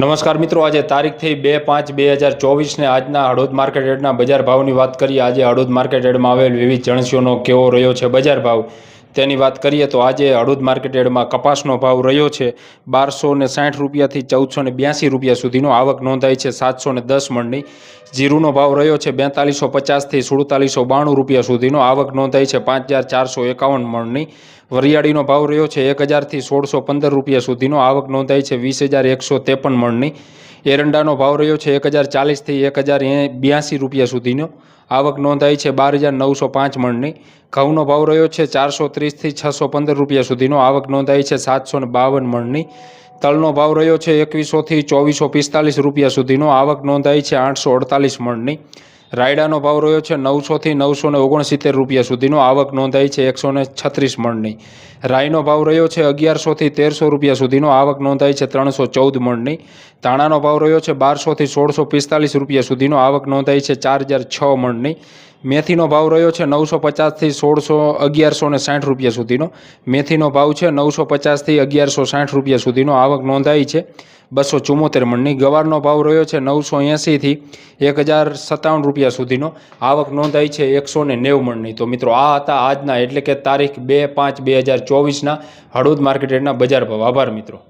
નમસ્કાર મિત્રો, આજે તારીખ થઈ બે પાંચ બે હજાર ચોવીસને આજના હળોદ માર્કેટ યાર્ડના બજાર ભાવની વાત કરીએ. આજે હળોદ માર્કેટ યાર્ડમાં આવેલ વિવિધ જણસીઓનો કેવો રહ્યો છે બજાર ભાવ? તેની વાત કરીએ તો આજે હળુદ માર્કેટેડમાં કપાસનો ભાવ રહ્યો છે. બારસો ને સાઠ રૂપિયાથી ચૌદસો ને બ્યાસી રૂપિયા સુધીનો આવક નોંધાઈ છે. સાતસો ને દસ મણની જીરુનો ભાવ રહ્યો છે. બેતાલીસો પચાસથી સુડતાલીસો બાણું રૂપિયા સુધીનો આવક નોંધાઈ છે. પાંચ હજાર ચારસો એકાવન મણની વરિયાળીનો ભાવ રહ્યો છે. એક હજારથી સોળસો પંદર રૂપિયા સુધીનો આવક નોંધાઈ છે. વીસ હજાર એકસો ત્રેપન મણની એરંડાનો ભાવ રહ્યો છે એક હજાર ચાલીસથી એક હજાર બ્યાસી રૂપિયા સુધીનો. આવક નોંધાઈ છે બાર હજાર નવસો પાંચ મણની ઘઉંનો ભાવ રહ્યો છે ચારસો ત્રીસથી છસો પંદર રૂપિયા સુધીનો. આવક નોંધાઈ છે સાતસો ને બાવન મણની તલનો ભાવ રહ્યો છે એકવીસોથી ચોવીસો પિસ્તાલીસ રૂપિયા સુધીનો. આવક નોંધાઈ છે આઠસો અડતાલીસ મણની રાયડાનો ભાવ રહ્યો છે નવસોથી નવસો ને ઓગણસિત્તેર રૂપિયા સુધીનો. આવક નોંધાઈ છે એકસો ને છત્રીસ મણની. રાયનો ભાવ રહ્યો છે અગિયારસોથી તેરસો રૂપિયા સુધીનો. આવક નોંધાઈ છે ત્રણસો ચૌદ મણની. ધાણાનો ભાવ રહ્યો છે બારસોથી સોળસો પિસ્તાલીસ રૂપિયા સુધીનો. આવક નોંધાઈ છે ચાર હજાર છ મણની. મેથીનો ભાવ રહ્યો છે નવસો પચાસથી સોળસો અગિયારસો ને સાઠ રૂપિયા સુધીનો. મેથીનો ભાવ છે નવસો પચાસથી અગિયારસો સાઠ રૂપિયા સુધીનો. આવક નોંધાઈ છે બસો ચુમ્મોતેર મણની. ગવારનો ભાવ રહ્યો છે નવસો એંસીથી એક હજાર સત્તાવન રૂપિયા સુધીનો. આવક નોંધાઈ છે એકસો ને નેવું મણની. તો મિત્રો, આ હતા આજના એટલે કે તારીખ બે પાંચ બે હજાર ચોવીસના હળવદ માર્કેટના બજાર ભાવ. આભાર મિત્રો.